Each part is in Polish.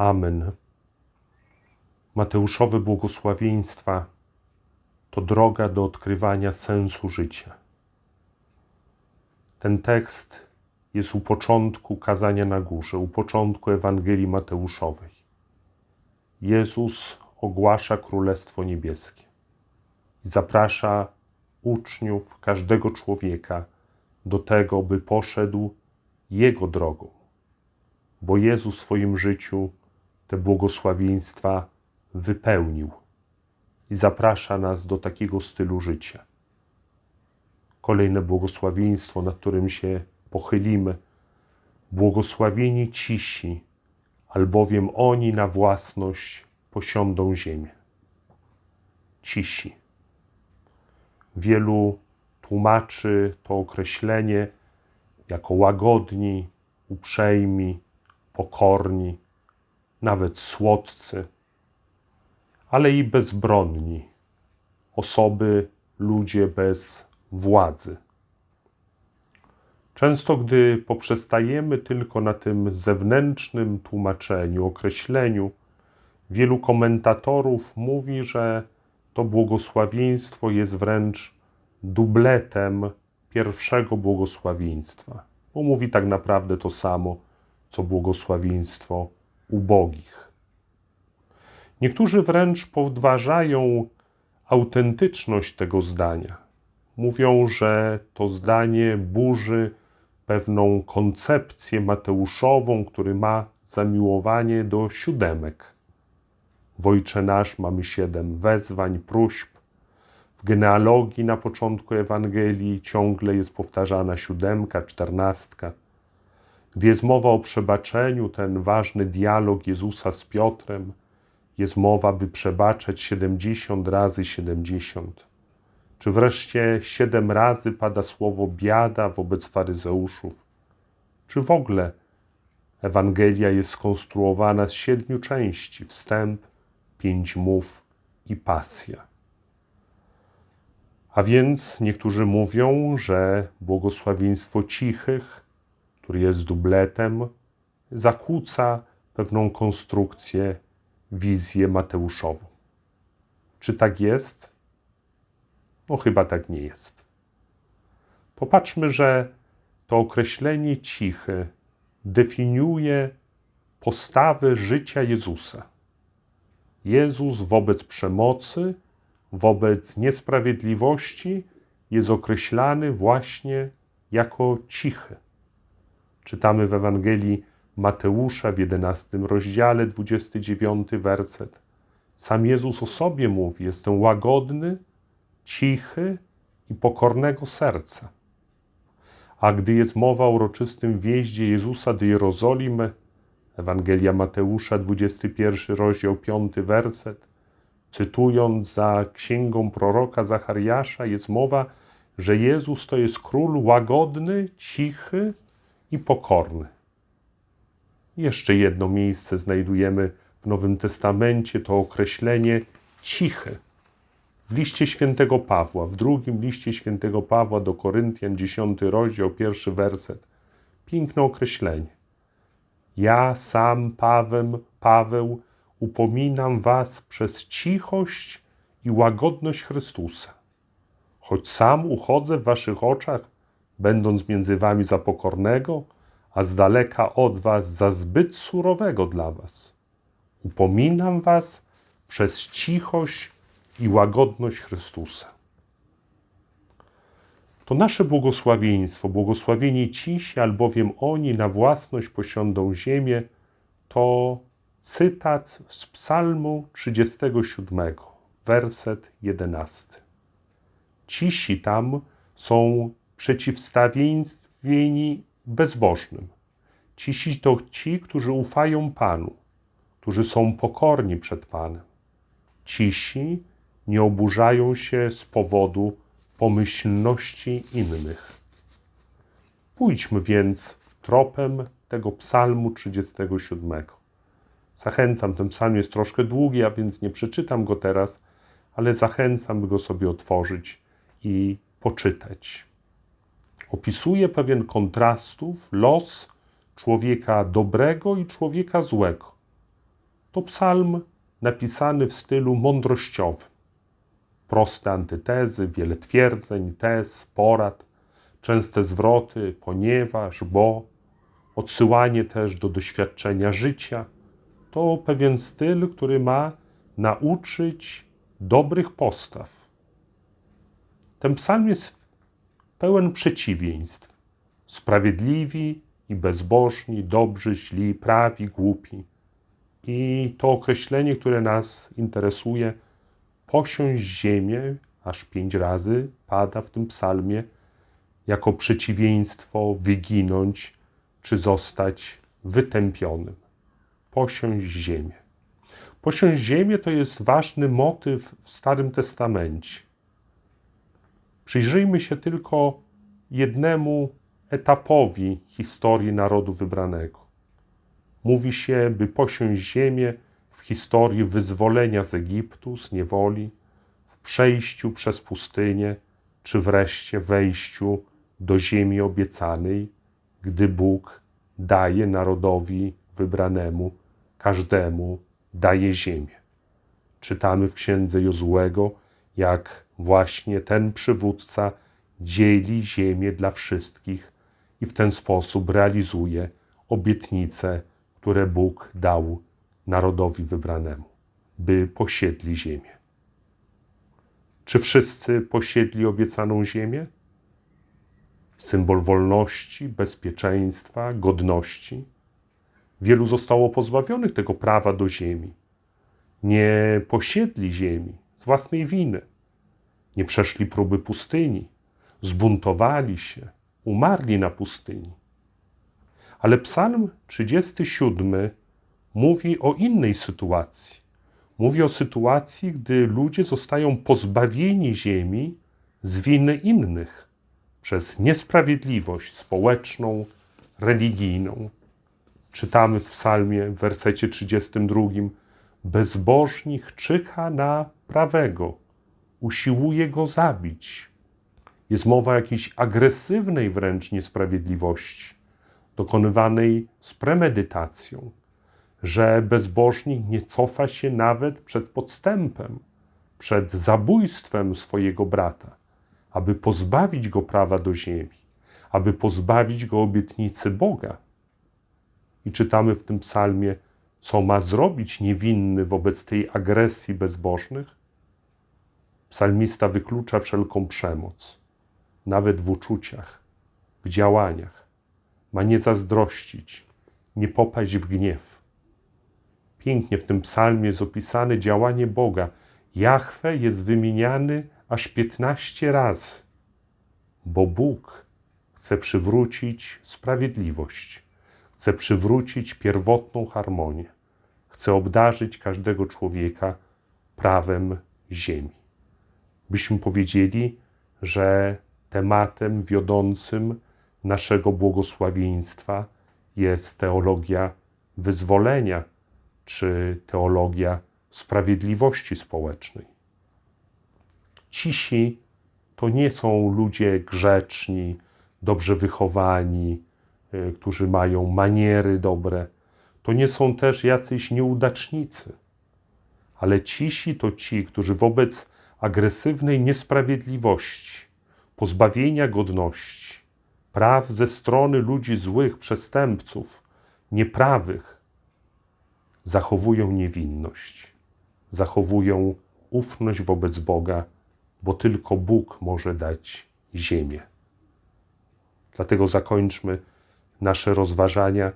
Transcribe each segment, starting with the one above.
Amen. Mateuszowe błogosławieństwa to droga do odkrywania sensu życia. Ten tekst jest u początku kazania na górze, u początku Ewangelii Mateuszowej. Jezus ogłasza Królestwo Niebieskie i zaprasza uczniów, każdego człowieka do tego, by poszedł Jego drogą, bo Jezus w swoim życiu te błogosławieństwa wypełnił i zaprasza nas do takiego stylu życia. Kolejne błogosławieństwo, nad którym się pochylimy. Błogosławieni cisi, albowiem oni na własność posiądą ziemię. Cisi. Wielu tłumaczy to określenie jako łagodni, uprzejmi, pokorni, nawet słodcy, ale i bezbronni, osoby, ludzie bez władzy. Często, gdy poprzestajemy tylko na tym zewnętrznym tłumaczeniu, określeniu, wielu komentatorów mówi, że to błogosławieństwo jest wręcz dubletem pierwszego błogosławieństwa, bo mówi tak naprawdę to samo, co błogosławieństwo ubogich. Niektórzy wręcz podważają autentyczność tego zdania. Mówią, że to zdanie burzy pewną koncepcję mateuszową, który ma zamiłowanie do siódemek. W Ojcze Nasz mamy siedem wezwań, próśb. W genealogii na początku Ewangelii ciągle jest powtarzana siódemka, czternastka. Gdy jest mowa o przebaczeniu, ten ważny dialog Jezusa z Piotrem, jest mowa, by przebaczać siedemdziesiąt razy siedemdziesiąt. Czy wreszcie siedem razy pada słowo biada wobec faryzeuszów? Czy w ogóle Ewangelia jest skonstruowana z siedmiu części: wstęp, pięć mów i pasja? A więc niektórzy mówią, że błogosławieństwo cichych, który jest dubletem, zakłóca pewną konstrukcję, wizję Mateuszową. Czy tak jest? No, chyba tak nie jest. Popatrzmy, że to określenie cichy definiuje postawę życia Jezusa. Jezus wobec przemocy, wobec niesprawiedliwości jest określany właśnie jako cichy. Czytamy w Ewangelii Mateusza w 11 rozdziale, 29 werset. Sam Jezus o sobie mówi: Jestem łagodny, cichy i pokornego serca. A gdy jest mowa o uroczystym wjeździe Jezusa do Jerozolimy, Ewangelia Mateusza, 21 rozdział, 5 werset, cytując za księgą proroka Zachariasza, jest mowa, że Jezus to jest król łagodny, cichy i pokorny. Jeszcze jedno miejsce znajdujemy w Nowym Testamencie, to określenie cichy. W liście świętego Pawła, w drugim liście świętego Pawła do Koryntian, 10 rozdział, pierwszy werset. Piękne określenie. Ja sam, Paweł, Paweł, upominam was przez cichość i łagodność Chrystusa. Choć sam uchodzę w waszych oczach, będąc między wami za pokornego, a z daleka od was za zbyt surowego dla was. Upominam was przez cichość i łagodność Chrystusa. To nasze błogosławieństwo, błogosławieni cisi, albowiem oni na własność posiądą ziemię, to cytat z Psalmu 37, werset 11. Cisi tam są przeciwstawieni bezbożnym. Cisi to ci, którzy ufają Panu, którzy są pokorni przed Panem. Cisi nie oburzają się z powodu pomyślności innych. Pójdźmy więc tropem tego psalmu 37. Zachęcam, ten psalm jest troszkę długi, a więc nie przeczytam go teraz, ale zachęcam, by go sobie otworzyć i poczytać. Opisuje pewien kontrastów los człowieka dobrego i człowieka złego. To psalm napisany w stylu mądrościowym. Proste antytezy, wiele twierdzeń, tez, porad, częste zwroty, ponieważ, bo, odsyłanie też do doświadczenia życia. To pewien styl, który ma nauczyć dobrych postaw. Ten psalm jest pełen przeciwieństw. Sprawiedliwi i bezbożni, dobrzy, źli, prawi, głupi. I to określenie, które nas interesuje, posiąść ziemię, aż pięć razy pada w tym psalmie, jako przeciwieństwo wyginąć czy zostać wytępionym. Posiąść ziemię. Posiąść ziemię to jest ważny motyw w Starym Testamencie. Przyjrzyjmy się tylko jednemu etapowi historii narodu wybranego. Mówi się, by posiąść ziemię w historii wyzwolenia z Egiptu, z niewoli, w przejściu przez pustynię, czy wreszcie wejściu do ziemi obiecanej, gdy Bóg daje narodowi wybranemu, każdemu daje ziemię. Czytamy w księdze Jozłego, jak właśnie ten przywódca dzieli ziemię dla wszystkich i w ten sposób realizuje obietnice, które Bóg dał narodowi wybranemu, by posiedli ziemię. Czy wszyscy posiedli obiecaną ziemię? Symbol wolności, bezpieczeństwa, godności. Wielu zostało pozbawionych tego prawa do ziemi. Nie posiedli ziemi z własnej winy. Nie przeszli próby pustyni, zbuntowali się, umarli na pustyni. Ale Psalm 37 mówi o innej sytuacji. Mówi o sytuacji, gdy ludzie zostają pozbawieni ziemi z winy innych przez niesprawiedliwość społeczną, religijną. Czytamy w Psalmie w wersecie 32: Bezbożnik czyha na prawego, usiłuje go zabić. Jest mowa o jakiejś agresywnej wręcz niesprawiedliwości, dokonywanej z premedytacją, że bezbożnik nie cofa się nawet przed podstępem, przed zabójstwem swojego brata, aby pozbawić go prawa do ziemi, aby pozbawić go obietnicy Boga. I czytamy w tym psalmie, co ma zrobić niewinny wobec tej agresji bezbożnych? Psalmista wyklucza wszelką przemoc, nawet w uczuciach, w działaniach. Ma nie zazdrościć, nie popaść w gniew. Pięknie w tym psalmie jest opisane działanie Boga. Jahwe jest wymieniany aż 15 razy, bo Bóg chce przywrócić sprawiedliwość, chce przywrócić pierwotną harmonię, chce obdarzyć każdego człowieka prawem ziemi. Byśmy powiedzieli, że tematem wiodącym naszego błogosławieństwa jest teologia wyzwolenia czy teologia sprawiedliwości społecznej. Cisi to nie są ludzie grzeczni, dobrze wychowani, y, którzy mają maniery dobre. To nie są też jacyś nieudacznicy, ale cisi to ci, którzy wobec agresywnej niesprawiedliwości, pozbawienia godności, praw ze strony ludzi złych, przestępców, nieprawych, zachowują niewinność, zachowują ufność wobec Boga, bo tylko Bóg może dać ziemię. Dlatego zakończmy nasze rozważania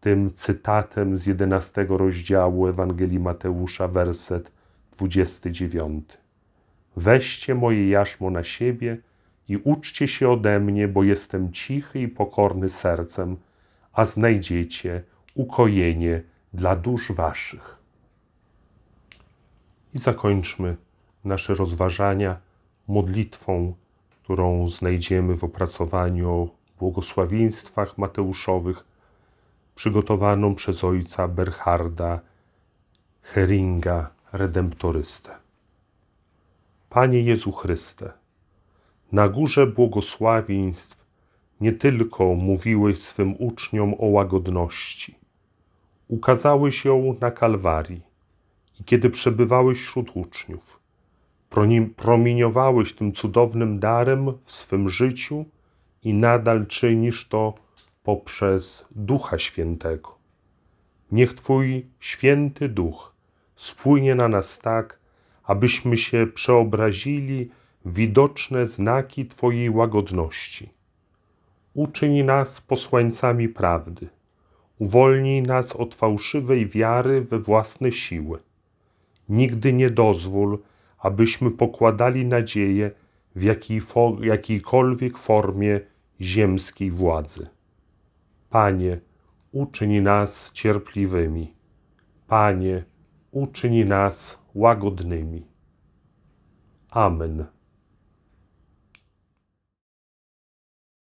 tym cytatem z 11 rozdziału Ewangelii Mateusza, werset 29. Weźcie moje jarzmo na siebie i uczcie się ode mnie, bo jestem cichy i pokorny sercem, a znajdziecie ukojenie dla dusz waszych. I zakończmy nasze rozważania modlitwą, którą znajdziemy w opracowaniu o błogosławieństwach Mateuszowych, przygotowaną przez ojca Berharda Heringa, redemptorystę. Panie Jezu Chryste, na górze błogosławieństw nie tylko mówiłeś swym uczniom o łagodności, ukazałeś ją na Kalwarii i kiedy przebywałeś wśród uczniów, promieniowałeś tym cudownym darem w swym życiu i nadal czynisz to poprzez Ducha Świętego. Niech Twój święty duch spłynie na nas tak, abyśmy się przeobrazili widoczne znaki Twojej łagodności. Uczyń nas posłańcami prawdy. Uwolnij nas od fałszywej wiary we własne siły. Nigdy nie dozwól, abyśmy pokładali nadzieję w jakiejkolwiek formie ziemskiej władzy. Panie, uczyń nas cierpliwymi. Panie, uczyń nas łagodnymi. Amen.